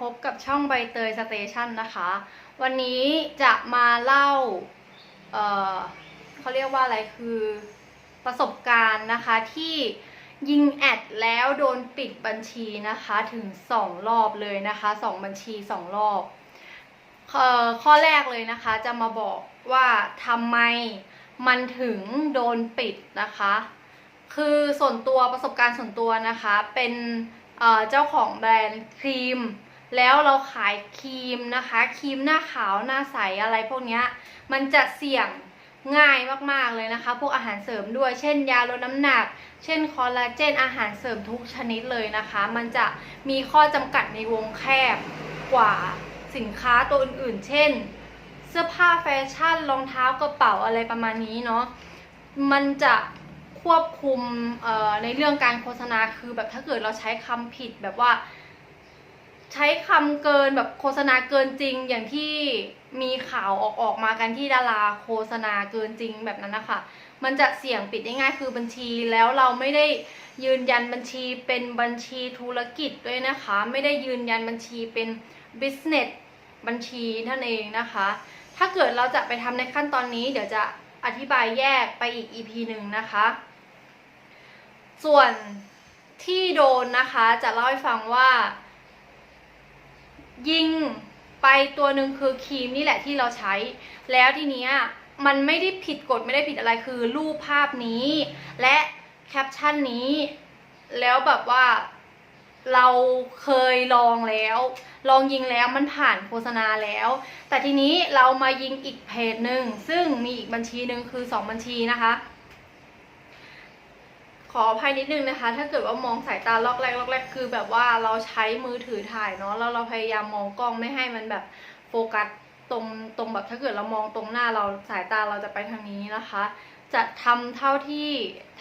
พบกับช่องใบเตยสเตชันนะคะ วันนี้จะมาเล่าเเขาเรียกว่าอะไรคือประสบการณ์นะคะที่ยิงแอดแล้วโดนปิดบัญชีนะคะถึง 2 รอบเลยนะคะ 2 บัญชี 2 รอบออข้อแรกเลยนะคะจะมาบอกว่าทำไมมันถึงโดนปิดนะคะ คือส่วนตัวประสบการณ์ส่วนตัวนะคะเป็นเจ้าของแบรนด์ครีม แล้วเราขายครีมนะคะ ครีมหน้าขาวหน้าใสอะไรพวกนี้มันจะเสี่ยงง่ายมากๆเลยนะคะ พวกอาหารเสริมด้วย เช่น ยาลดน้ำหนัก เช่นคอลลาเจน อาหารเสริมทุกชนิดเลยนะคะ มันจะมีข้อจำกัดในวงแคบกว่าสินค้าตัวอื่นๆ เช่น เสื้อผ้าแฟชั่น รองเท้ากระเป๋าอะไรประมาณนี้เนาะ มันจะควบคุมในเรื่องการโฆษณาคือแบบถ้าเกิดเราใช้คำผิดแบบว่า ใช้คำเกินแบบโฆษณาเกินจริงอย่างที่มีข่าวออกออกมากันที่ดาราโฆษณาเกินจริงแบบนั้นนะคะ มันจะเสี่ยงปิดได้ง่ายคือบัญชีแล้วเราไม่ได้ยืนยันบัญชีเป็นบัญชีธุรกิจด้วยนะคะ ไม่ได้ยืนยันบัญชีเป็น business บัญชีนั่นเองนะคะ ถ้าเกิดเราจะไปทำในขั้นตอนนี้ เดี๋ยวจะอธิบายแยกไปอีก EP หนึ่งนะคะ ส่วนที่โดนนะคะจะเล่าให้ฟังว่า ยิงไปตัวหนึ่งคือครีมนี่แหละที่เราใช้ แล้วทีเนี้ยมันไม่ได้ผิดกฎไม่ได้ผิดอะไรคือรูปภาพนี้ และแคปชั่นนี้ แล้วแบบว่าเราเคยลองแล้ว ลองยิงแล้วมันผ่านโฆษณาแล้ว แต่ทีนี้เรามายิงอีกเพจหนึ่งซึ่งมีอีกบัญชีหนึ่งคือสองบัญชีนะคะ ขออภัยนิดนึงนะคะ ถ้าเกิดว่ามองสายตาล็อกแรกล็อกแรกคือแบบว่าเราใช้มือถือถ่ายเนาะแล้วเราพยายามมองกล้องไม่ให้มันแบบโฟกัสตรงตรงแบบถ้าเกิดเรามองตรงหน้าเราสายตาเราจะไปทางนี้นะคะ จะทำเท่าที่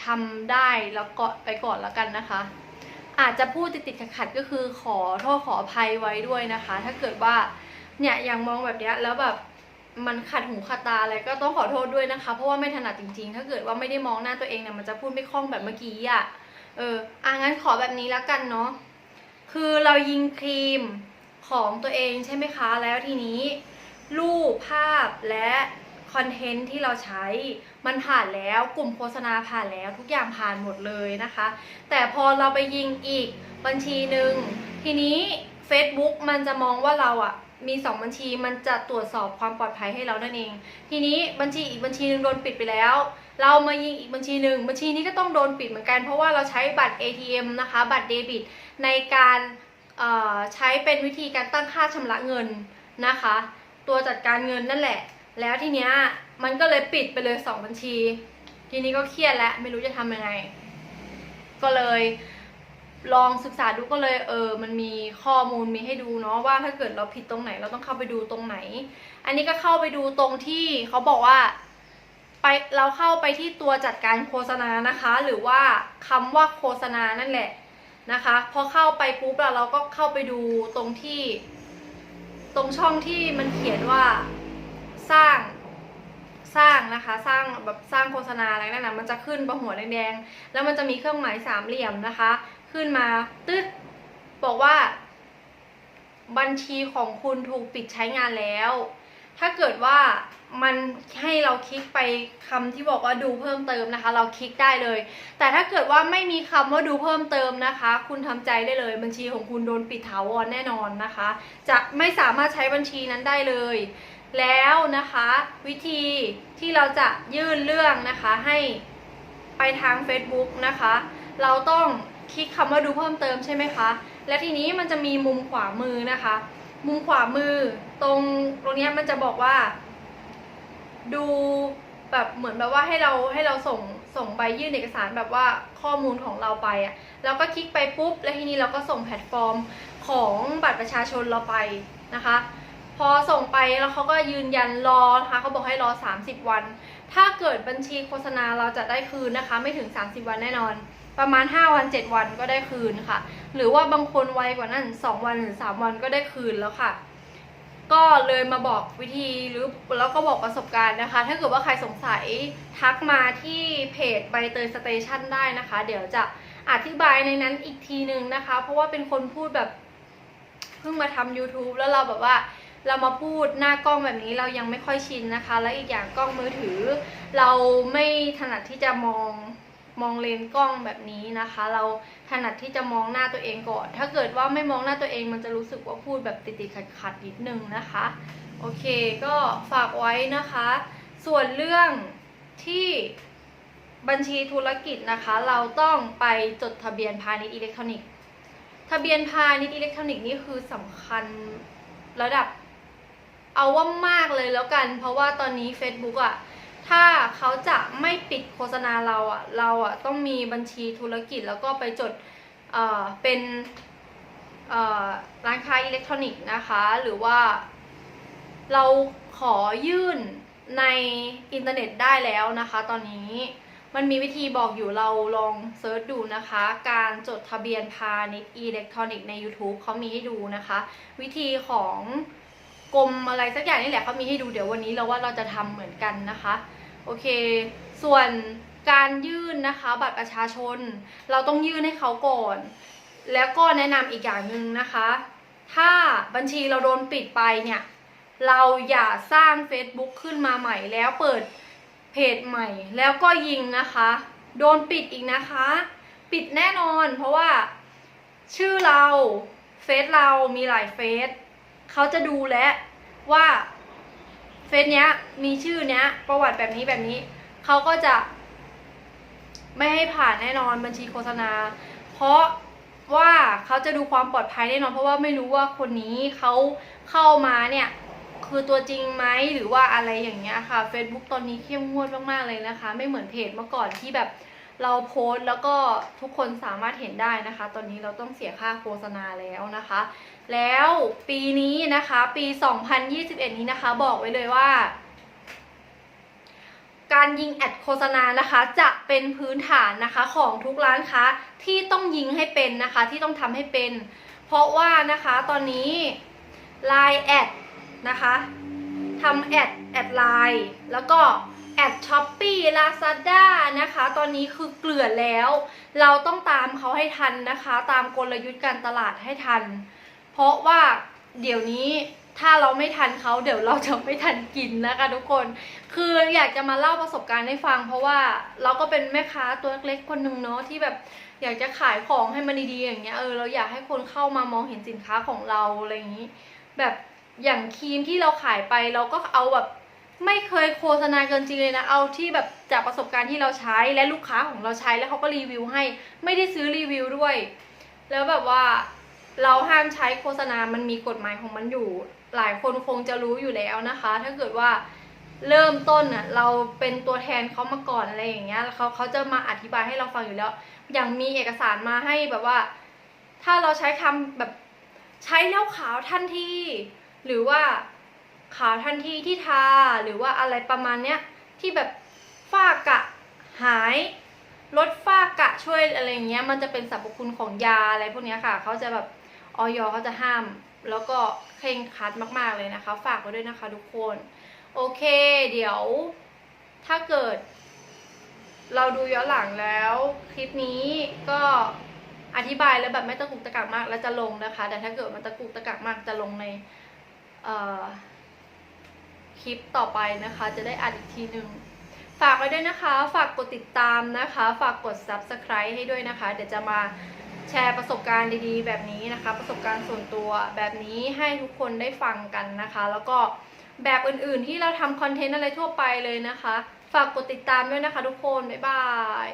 ทำได้แล้วก็ไปก่อนแล้วกันนะคะ อาจจะพูดติดๆขัดๆก็คือขอโทษขออภัยไว้ด้วยนะคะ ถ้าเกิดว่าเนี่ยยังมองแบบเนี้ยแล้วแบบ มันขัดหูขัดตาอะไรก็ต้องขอโทษด้วยนะคะ เพราะว่าไม่ถนัดจริงๆ ถ้าเกิดว่าไม่ได้มองหน้าตัวเองเนี่ยมันจะพูดไม่คล่องแบบเมื่อกี้อะเอออะงั้นขอแบบนี้แล้วกันเนาะคือเรายิงครีมของตัวเองใช่ไหมคะ แล้วทีนี้รูปภาพและคอนเทนต์ที่เราใช้มันผ่านแล้วกลุ่มโฆษณาผ่านแล้วทุกอย่างผ่านหมดเลยนะคะ แต่พอเราไปยิงอีกบัญชีหนึ่งทีนี้ Facebook มันจะมองว่าเราอะมี 2 บัญชีมันจะตรวจสอบความปลอดภัยให้เรานั่นเอง ทีนี้บัญชีอีกบัญชีหนึ่งโดนปิดไปแล้ว เรามายิงอีกบัญชีหนึ่งบัญชีนี้ก็ต้องโดนปิดเหมือนกันเพราะว่าเราใช้บัตร ATM นะคะ บัตรเดบิต ในการใช้เป็นวิธีการตั้งค่าชำระเงินนะคะ ตัวจัดการเงินนั่นแหละ แล้วทีเนี้ยมันก็เลยปิดไปเลย 2 บัญชี ทีนี้ก็เครียดแล้วไม่รู้จะทำยังไง ก็เลย ลองศึกษาดูก็เลยเออมันมีข้อมูลมีให้ดูเนาะว่าถ้าเกิดเราผิดตรงไหน เราต้องเข้าไปดูตรงไหน อันนี้ก็เข้าไปดูตรงที่เขาบอกว่าไปเราเข้าไปที่ตัวจัดการโฆษณานะคะ หรือว่าคำว่าโฆษณานั่นแหละนะคะพอเข้าไปปุ๊บแล้วเราก็เข้าไปดูตรงที่ ตรงช่องที่มันเขียนว่าสร้างสร้างนะคะสร้างแบบสร้างโฆษณาอะไรนั่นนะมันจะขึ้นประหัวแดงๆแล้วมันจะมีเครื่องหมายสามเหลี่ยมนะคะ ขึ้นมาตึ๊ดบอกว่า บัญชีของคุณถูกปิดใช้งานแล้ว ถ้าเกิดว่ามันให้เราคลิกไปคำที่บอกว่าดูเพิ่มเติมนะคะ เราคลิกได้เลย แต่ถ้าเกิดว่าไม่มีคำว่าดูเพิ่มเติมนะคะ คุณทำใจได้เลย บัญชีของคุณโดนปิดถาวรแน่นอนนะคะ จะไม่สามารถใช้บัญชีนั้นได้เลย แล้วนะคะ วิธีที่เราจะยื่นเรื่องนะคะให้ไปทาง Facebook นะคะ เราต้อง คลิกคำว่าดูเพิ่มเติมใช่ไหมคะ และทีนี้มันจะมีมุมขวามือนะคะ มุมขวามือตรงตรงนี้มันจะบอกว่า ดูแบบเหมือนแบบว่าให้เราให้เราส่งส่งใบยื่นเอกสารแบบว่าข้อมูลของเราไปอะ่ะแล้วก็คลิกไปปุ๊บ แล้วทีนี้เราก็ส่งแพลตฟอร์มของบัตรประชาชนเราไปนะคะ พอส่งไปแล้วเขาก็ยืนยันรอนะคะเขาบอกให้รอ 30 วัน ถ้าเกิดบัญชีโฆษณาเราจะได้คืนนะคะ ไม่ถึง 30 วันแน่นอน ประมาณ 5 วัน 7 วันก็ได้คืนค่ะ หรือว่าบางคนไวกว่านั้น 2 วันหรือ 3 วันก็ได้คืนแล้วค่ะ ก็เลยมาบอกวิธีหรือแล้วก็บอกประสบการณ์นะคะ ถ้าเกิดว่าใครสงสัยทักมาที่เพจใบเตยสเตชันได้นะคะ เดี๋ยวจะอธิบายในนั้นอีกทีหนึ่งนะคะ เพราะว่าเป็นคนพูดแบบเพิ่งมาทำ YouTube แล้วเราแบบว่าเรามาพูดหน้ากล้องแบบนี้เรายังไม่ค่อยชินนะคะ และอีกอย่างกล้องมือถือ เราไม่ถนัดที่จะมอง มองเลนส์กล้องแบบนี้นะคะ เราถนัดที่จะมองหน้าตัวเองก่อน ถ้าเกิดว่าไม่มองหน้าตัวเองมันจะรู้สึกว่าพูดแบบติดๆขัดๆนิดนึงนะคะ โอเคก็ฝากไว้นะคะ ส่วนเรื่องที่บัญชีธุรกิจนะคะ เราต้องไปจดทะเบียนพาณิชย์อิเล็กทรอนิกส์ทะเบียนพาณิชย์อิเล็กทรอนิกส์นี่คือสำคัญระดับเอาว่ามากเลยแล้วกัน เพราะว่าตอนนี้ Facebook อะ่ะ ถ้าเขาจะไม่ปิดโฆษณาเราอะ่ะเราอะต้องมีบัญชีธุรกิจแล้วก็ไปจดเอ่อเป็นเอ่อร้านค้าอิเล็กทรอนิกส์นะคะ หรือว่า เราขอยื่นในอินเทอร์เน็ตได้แล้วนะคะ ตอนนี้มันมีวิธีบอกอยู่เราลองเซิร์ชดูนะคะ การจดทะเบียนพาณิชย์อิเล็กทรอนิกส์ใน YouTube เขามีให้ดูนะคะ วิธีของกรมอะไรสักอย่างนี่แหละเขามีให้ดูเดี๋ยววันนี้เราว่าเราจะทำเหมือนกันนะคะ โอเค ส่วนการยื่นนะคะบัตรประชาชน เราต้องยื่นให้เขาก่อน แล้วก็แนะนำอีกอย่างหนึ่งนะคะ ถ้าบัญชีเราโดนปิดไปเนี่ย เราอย่าสร้าง Facebook ขึ้นมาใหม่แล้วเปิดเพจใหม่ แล้วก็ยิงนะคะ โดนปิดอีกนะคะ ปิดแน่นอน เพราะว่า ชื่อเราเฟซเรามีหลายเฟซเขาจะดูแลวว่า เฟซเนี้ย มีชื่อเนี้ย ประวัติแบบนี้แบบนี้ เขาก็จะ ไม่ให้ผ่านแน่นอนบัญชีโฆษณา เพราะว่าเขาจะดูความปลอดภัยแน่นอน เพราะว่าไม่รู้ว่าคนนี้เขาเข้ามาเนี่ย คือตัวจริงไหมหรือว่าอะไรอย่างเงี้ยค่ะ Facebook ตอนนี้เข้มงวดมากๆเลยนะคะ ไม่เหมือนเพจเมื่อก่อนที่แบบเราโพสต์แล้วก็ทุกคนสามารถเห็นได้นะคะ ตอนนี้เราต้องเสียค่าโฆษณาแล้วนะคะ แล้วปีนี้นะคะ ปี 2021 นี้นะคะ บอกไว้เลยว่า การยิงแอดโฆษณานะคะ จะเป็นพื้นฐานนะคะของทุกร้านค้าที่ต้องยิงให้เป็นนะคะ ที่ต้องทำให้เป็น เพราะว่านะคะตอนนี้ Line แอดนะคะทำแอดแอดไลน์แล้วก็แอดช้อปปี้ลาซาด้านะคะ ตอนนี้คือเกลื่อนแล้ว เราต้องตามเขาให้ทันนะคะ ตามกลยุทธ์การตลาดให้ทัน ราะว่าเดี๋ยวนี้ถ้าเราไม่ทันเขาเดี๋ยวเราจะไม่ทันกินนะคะทุกคน คืออยากจะมาเล่าประสบการณ์ให้ฟัง เพราะว่าเราก็เป็นแม่ค้าตัวเล็กๆคนหนึ่งเนาะที่แบบอยากจะขายของให้มันดีๆอย่างเงี้ยเออเราอยากให้คนเข้ามามองเห็นสินค้าของเราอะไรอย่างนี้ แบบอย่างครีมที่เราขายไปเราก็เอาแบบไม่เคยโฆษณาเกินจริงเลยนะ เอาที่แบบจากประสบการณ์ที่เราใช้และลูกค้าของเราใช้แล้วเขาก็รีวิวให้ ไม่ได้ซื้อรีวิวด้วย แล้วแบบว่า เราห้ามใช้โฆษณา มันมีกฎหมายของมันอยู่ หลายคนคงจะรู้อยู่แล้วนะคะ ถ้าเกิดว่าเริ่มต้นอะเราเป็นตัวแทนเขามาก่อนอะไรอย่างเงี้ยเขาเขาจะมาอธิบายให้เราฟังอยู่แล้ว อย่างมีเอกสารมาให้แบบว่า ถ้าเราใช้คำแบบใช้แล้วขาวทันทีหรือว่าขาวทันทีที่ทาหรือว่าอะไรประมาณเนี้ยที่แบบฝ้ากะหายลดฝ้ากะช่วยอะไรเงี้ย มันจะเป็นสรรพคุณของยาอะไรพวกเนี้ยค่ะ เขาจะแบบ ออยเขาจะห้าม แล้วก็เคร่งครัดมากๆเลยนะคะ ฝากไว้ด้วยนะคะทุกคน โอเค เดี๋ยวถ้าเกิด เราดูย้อนหลังแล้ว คลิปนี้ก็อธิบายแล้วแบบไม่ตะกุกตะกักมาก แล้วจะลงนะคะ แต่ถ้าเกิดมันตะกุกตะกักมากจะลงในคลิปต่อไปนะคะ จะได้อัดอีกทีหนึ่งฝากไว้ด้วยนะคะ ฝากกดติดตามนะคะ ฝากกด subscribe ให้ด้วยนะคะ เดี๋ยวจะมา แชร์ประสบการณ์ดีๆ แบบนี้นะคะ ประสบการณ์ส่วนตัวแบบนี้ให้ทุกคนได้ฟังกันนะคะ แล้วก็แบบอื่นๆที่เราทำคอนเทนต์อะไรทั่วไปเลยนะคะ ฝากกดติดตามด้วยนะคะทุกคน บ๊ายบาย